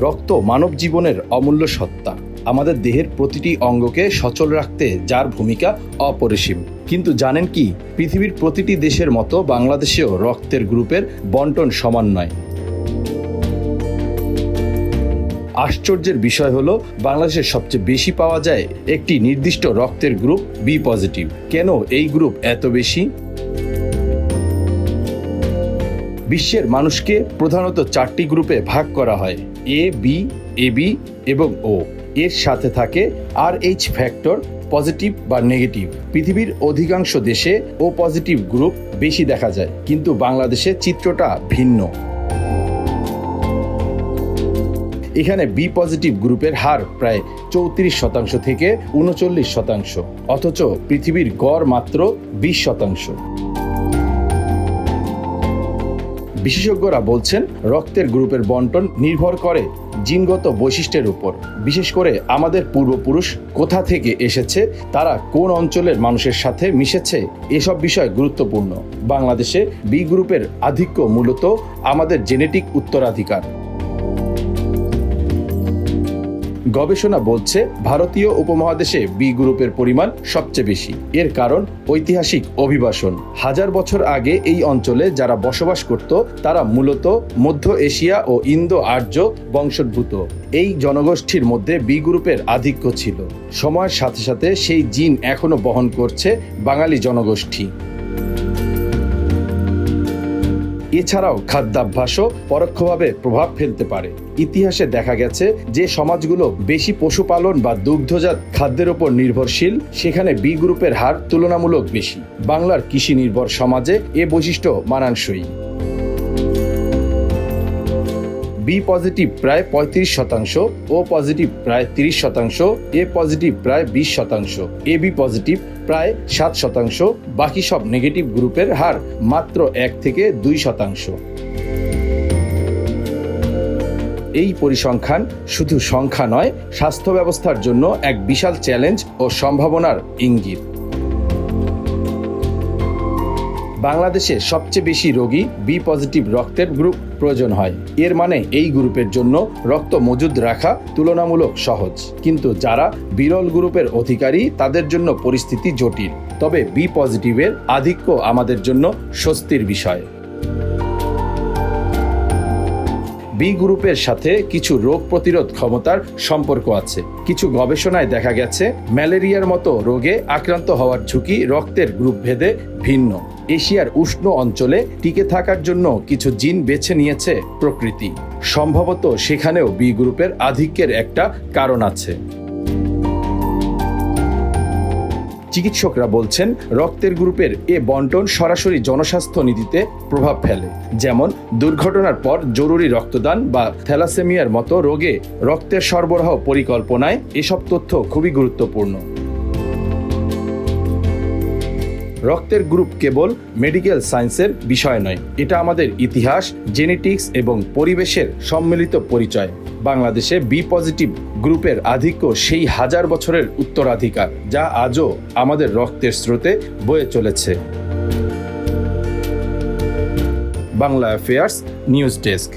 রক্ত মানব জীবনের অমূল্য সত্তা। আমাদের দেহের প্রতিটি অঙ্গকে সচল রাখতে যার ভূমিকা অপরিসীম। কিন্তু জানেন কি, পৃথিবীর প্রতিটি দেশের মতো বাংলাদেশেও রক্তের গ্রুপের বন্টন সমান নয়। আশ্চর্যের বিষয় হলো, বাংলাদেশের সবচেয়ে বেশি পাওয়া যায় একটি নির্দিষ্ট রক্তের গ্রুপ বি পজিটিভ। কেন এই গ্রুপ এত বেশি? বিশ্বের মানুষকে প্রধানত চারটি গ্রুপে ভাগ করা হয়। এ বি এ বি এবং ও এর সাথে থাকে আর এইচ ফ্যাক্টর পজিটিভ বা নেগেটিভ পৃথিবীর অধিকাংশ দেশে ও পজিটিভ গ্রুপ বেশি দেখা যায়, কিন্তু বাংলাদেশে চিত্রটা ভিন্ন। এখানে বি পজিটিভ গ্রুপের হার প্রায় চৌত্রিশ শতাংশ থেকে উনচল্লিশ শতাংশ, অথচ পৃথিবীর গড় মাত্র বিশ শতাংশ। বিশেষজ্ঞরা বলছেন, রক্তের গ্রুপের বন্টন নির্ভর করে জিনগত বৈশিষ্ট্যের উপর। বিশেষ করে আমাদের পূর্বপুরুষ কোথা থেকে এসেছে, তারা কোন অঞ্চলের মানুষের সাথে মিশেছে, এসব বিষয় গুরুত্বপূর্ণ। বাংলাদেশে বি গ্রুপের আধিক্য মূলত আমাদের জেনেটিক উত্তরাধিকার। গবেষণা বলছে ভারতীয় উপমহাদেশে বি গ্রুপের পরিমাণ সবচেয়ে বেশি। এর কারণ ঐতিহাসিক অভিবাসন। হাজার বছর আগে এই অঞ্চলে যারা বসবাস করত, তারা মূলত মধ্য এশিয়া ও ইন্দো আর্য বংশোদ্ভূত। এই জনগোষ্ঠীর মধ্যে বি গ্রুপের আধিক্য ছিল। সময়ের সাথে সাথে সেই জিন এখনও বহন করছে বাঙালি জনগোষ্ঠী। এছাড়াও খাদ্যাভ্যাসও পরোক্ষভাবে প্রভাব ফেলতে পারে। ইতিহাসে দেখা গেছে যে সমাজগুলো বেশি পশুপালন বা দুগ্ধজাত খাদ্যের ওপর নির্ভরশীল, সেখানে বি গ্রুপের হার তুলনামূলক বেশি। বাংলার কৃষি নির্ভর সমাজে এ বৈশিষ্ট্য মানানসই। বি পজিটিভ প্রায় পঁয়ত্রিশ শতাংশ ও পজিটিভ প্রায় তিরিশ শতাংশ এ পজিটিভ প্রায় বিশ শতাংশ এ বি পজিটিভ প্রায় সাত শতাংশ, বাকি সব নেগেটিভ গ্রুপের হার মাত্র এক থেকে দুই শতাংশ। এই পরিসংখ্যান শুধু সংখ্যা নয়, স্বাস্থ্য ব্যবস্থার জন্য এক বিশাল চ্যালেঞ্জ ও সম্ভাবনার ইঙ্গিত। বাংলাদেশে সবচেয়ে বেশি রোগী বি পজিটিভ রক্তের গ্রুপ প্রয়োজন হয়। এর মানে এই গ্রুপের জন্য রক্ত মজুদ রাখা তুলনামূলক সহজ। কিন্তু যারা বিরল গ্রুপের অধিকারী, তাদের জন্য পরিস্থিতি জটিল। তবে বি পজিটিভের আধিক্য আমাদের জন্য স্বস্তির বিষয়। বি গ্রুপের সাথে কিছু রোগ প্রতিরোধ ক্ষমতার সম্পর্ক আছে। কিছু গবেষণায় দেখা গেছে, ম্যালেরিয়ার মতো রোগে আক্রান্ত হওয়ার ঝুঁকি রক্তের গ্রুপ ভেদে ভিন্ন। এশিয়ার উষ্ণ অঞ্চলে টিকে থাকার জন্য কিছু জিন বেছে নিয়েছে প্রকৃতি। সম্ভবত সেখানেও বি গ্রুপের আধিক্যের একটা কারণ আছে। চিকিৎসকরা বলছেন, রক্তের গ্রুপের এ বন্টন সরাসরি জনস্বাস্থ্য নীতিতে প্রভাব ফেলে। যেমন, দুর্ঘটনার পর জরুরি রক্তদান বা থ্যালাসেমিয়ার মতো রোগে রক্তের সরবরাহ পরিকল্পনায় এসব তথ্য খুবই গুরুত্বপূর্ণ। রক্তের গ্রুপ কেবল মেডিকেল সায়েন্সের বিষয় নয়, এটা আমাদের ইতিহাস, জেনেটিক্স এবং পরিবেশের সম্মিলিত পরিচয়। বাংলাদেশে বি পজিটিভ গ্রুপের আধিক্য সেই হাজার বছরের উত্তরাধিকার, যা আজও আমাদের রক্তের স্রোতে বয়ে চলেছে। Bangla affairs news desk.